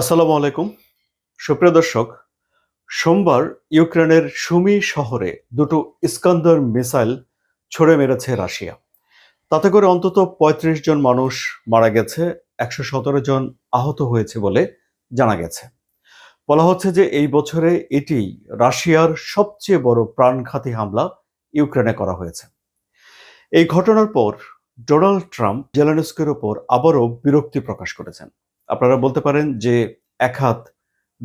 আসসালামু আলাইকুম। সুপ্রিয় দর্শক, সোমবার ইউক্রেনের সুমি শহরে দুটো ইস্কান্দর মিসাইল ছড়ে মেরেছে রাশিয়া। তাতে করে অন্তত ৩৫ জন মানুষ মারা গেছে, একশো সতেরো জন আহত হয়েছে বলে জানা গেছে। বলা হচ্ছে যে এই বছরে এটি রাশিয়ার সবচেয়ে বড় প্রাণঘাতী হামলা ইউক্রেনে করা হয়েছে। এই ঘটনার পর ডোনাল্ড ট্রাম্প জেলানস্কের ওপর আবারও বিরক্তি প্রকাশ করেছেন। আপনারা বলতে পারেন যে এক হাত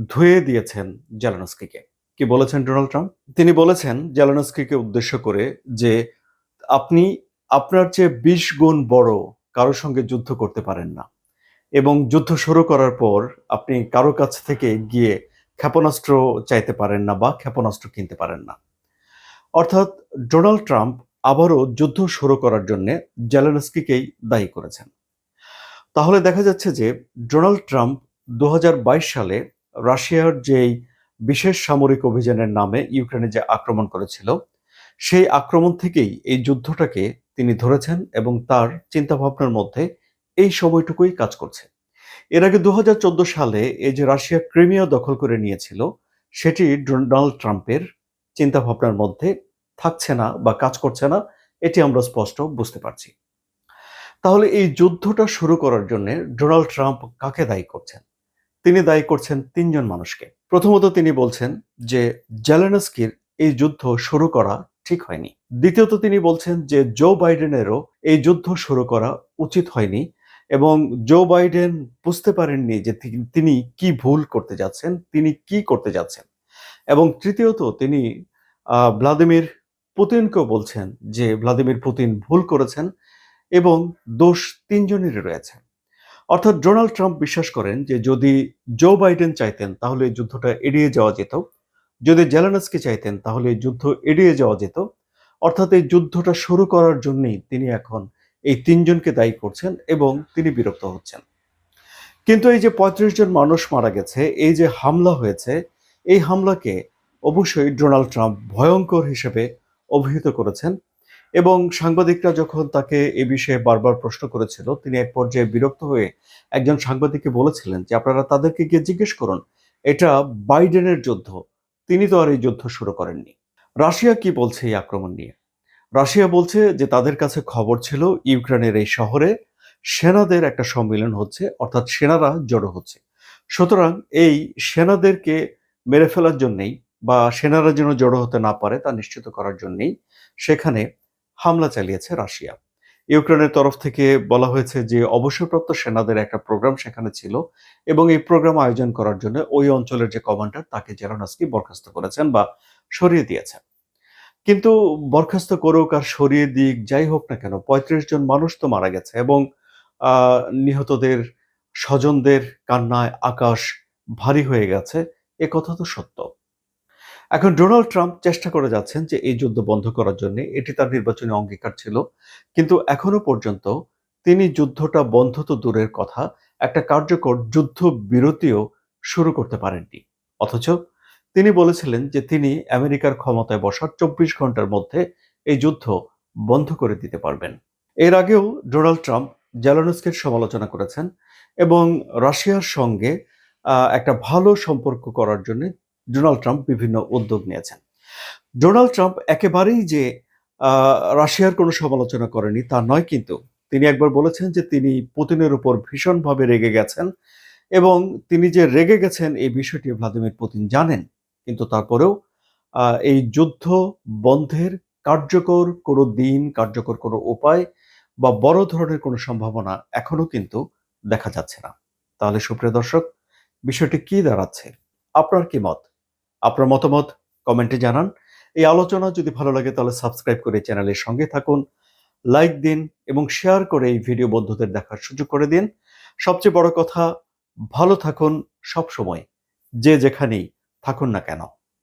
ধুয়ে দিয়েছেন জেলানস্কিকে। কি বলেছেন ডোনাল্ড ট্রাম্প? তিনি বলেছেন জেলানস্কিকে উদ্দেশ্য করে যে আপনি আপনার চেয়ে বিশ গুণ বড় কারোর সঙ্গে যুদ্ধ করতে পারেন না। এবং যুদ্ধ শুরু করার পর আপনি কারও কাছ থেকে গিয়ে ক্ষেপণাস্ত্র চাইতে পারেন না বা ক্ষেপণাস্ত্র কিনতে পারেন না। অর্থাৎ ডোনাল্ড ট্রাম্প আবারও যুদ্ধ শুরু করার জন্য জেলেনস্কিকেই দায়ী করেছেন। তাহলে দেখা যাচ্ছে যে ডোনাল্ড ট্রাম্প দু হাজার বাইশ সালে রাশিয়ার যেই বিশেষ সামরিক অভিযানের নামে ইউক্রেনে যে আক্রমণ করেছিল, সেই আক্রমণ থেকেই এই যুদ্ধটাকে তিনি ধরেছেন এবং তার চিন্তাভাবনার মধ্যে এই সময়টুকুই কাজ করছে। এর আগে দু হাজার চোদ্দ সালে এই যে রাশিয়া ক্রিমিয়া দখল করে নিয়েছিল, সেটি ডোনাল্ড ট্রাম্পের চিন্তাভাবনার মধ্যে থাকছে না বা কাজ করছে না, এটি আমরা স্পষ্ট বুঝতে পারছি। তাহলে এই যুদ্ধটা শুরু করার জন্য ডোনাল্ড ট্রাম্প কাকে দায়ী করছেন? তিনি দায়ী করছেন তিনজন মানুষকে। প্রথমত তিনি বলছেন যে জেলেনস্কির এই যুদ্ধ শুরু করা ঠিক হয়নি। দ্বিতীয়ত তিনি বলছেন যে জো বাইডেনেরও এই যুদ্ধ শুরু করা উচিত হয়নি এবং জো বাইডেন বুঝতে পারেননি যে তিনি কি ভুল করতে যাচ্ছেন, তিনি কি করতে যাচ্ছেন। এবং তৃতীয়ত তিনি ভ্লাদিমির পুতিনকেও বলছেন যে ভ্লাদিমির পুতিন ভুল করেছেন এবং দোষ তিনজনেরই রয়েছে। অর্থাৎ ডোনাল্ড ট্রাম্প বিশ্বাস করেন যে যদি জো বাইডেন চাইতেন তাহলে এই যুদ্ধটা এড়িয়ে যাওয়া যেত। যদি জেলানস্কি চাইতেন তাহলে এই যুদ্ধ এড়িয়ে যাওয়া যেত। অর্থাৎ এই যুদ্ধটা শুরু করার জন্যই তিনি এখন এই তিনজনকে দায়ী করছেন এবং তিনি বিরক্ত হচ্ছেন। কিন্তু এই যে পঁয়ত্রিশ জন মানুষ মারা গেছে, এই যে হামলা হয়েছে, এই হামলাকে অবশ্যই ডোনাল্ড ট্রাম্প ভয়ঙ্কর হিসেবে অভিহিত করেছেন। এবং সাংবাদিকরা যখন তাকে এ বিষয়ে বারবার প্রশ্ন করেছিল, তিনি এক পর্যায়ে বিরক্ত হয়ে একজন সাংবাদিককে বলেছিলেন যে, আপনারা তাদেরকে গিয়ে জিজ্ঞেস করুন, এটা বাইডেনের যুদ্ধ, তিনি তো আর এই যুদ্ধ শুরু করেননি। রাশিয়া কি বলছে এই আক্রমণ নিয়ে? রাশিয়া বলছে যে, তাদের কাছে খবর ছিল ইউক্রেনের এই শহরে সেনাদের একটা সম্মেলন হচ্ছে, অর্থাৎ সেনারা জড়ো হচ্ছে। সুতরাং এই সেনাদেরকে মেরে ফেলার জন্যেই বা সেনারা যেন জড়ো হতে না পারে তা নিশ্চিত করার জন্যেই সেখানে হামলা চালিয়েছে রাশিয়া। ইউক্রেনের তরফ থেকে বলা হয়েছে যে অবসরপ্রাপ্ত সেনাদের একটা প্রোগ্রাম সেখানে ছিল এবং এই প্রোগ্রাম আয়োজন করার জন্য ওই অঞ্চলের যে কমান্ডার তাকে জেরানস্কি বরখাস্ত করেছেন বা সরিয়ে দিয়েছেন। কিন্তু বরখাস্ত করুক আর সরিয়ে দিক, যাই হোক না কেন, পঁয়ত্রিশ জন মানুষ তো মারা গেছে এবং নিহতদের স্বজনদের কান্নায় আকাশ ভারী হয়ে গেছে, এ কথা তো সত্য। এখন ডোনাল্ড ট্রাম্প চেষ্টা করে যাচ্ছেন যে এই যুদ্ধ বন্ধ করার জন্য। এটি তার নির্বাচনী অঙ্গীকার ছিল। কিন্তু এখনও পর্যন্ত তিনি যুদ্ধটা বন্ধ তো দূরের কথা, একটা কার্যকর যুদ্ধ বিরতিও শুরু করতে পারেননি। অথচ তিনি বলেছিলেন যে তিনি আমেরিকার ক্ষমতায় বসার চব্বিশ ঘণ্টার মধ্যে এই যুদ্ধ বন্ধ করে দিতে পারবেন। এর আগেও ডোনাল্ড ট্রাম্প জেলানস্কের সমালোচনা করেছেন এবং রাশিয়ার সঙ্গে একটা ভালো সম্পর্ক করার জন্য ডোনাল্ড ট্রাম্প বিভিন্ন উদ্যোগ নিয়েছেন। ডোনাল্ড ট্রাম্প একেবারেই যে রাশিয়ার কোনো সমালোচনা করেনি তা নয় কিন্তু তিনি একবার বলেছেন যে তিনি পুতিনের উপর ভীষণভাবে রেগে গেছেন এবং তিনি যে রেগে গেছেন এই বিষয়টি ভ্লাদিমির পুতিন জানেন। কিন্তু তারপরেও এই যুদ্ধ বন্ধের কার্যকর কোনো দিন, কার্যকর কোনো উপায় বা বড় ধরনের কোনো সম্ভাবনা এখনও কিন্তু দেখা যাচ্ছে না। তাহলে সুপ্রিয় দর্শক, বিষয়টি কি দাঁড়াচ্ছে? আপনার কি মত? আপনার মতামত কমেন্টে জানান। এই আলোচনা যদি ভালো লাগে তাহলে সাবস্ক্রাইব করে চ্যানেলের সঙ্গে থাকুন, লাইক দিন এবং শেয়ার করে এই ভিডিও বন্ধুদের দেখার সুযোগ করে দিন। সবচেয়ে বড় কথা, ভালো থাকুন সব সময় যে যেখানেই থাকুন না কেন।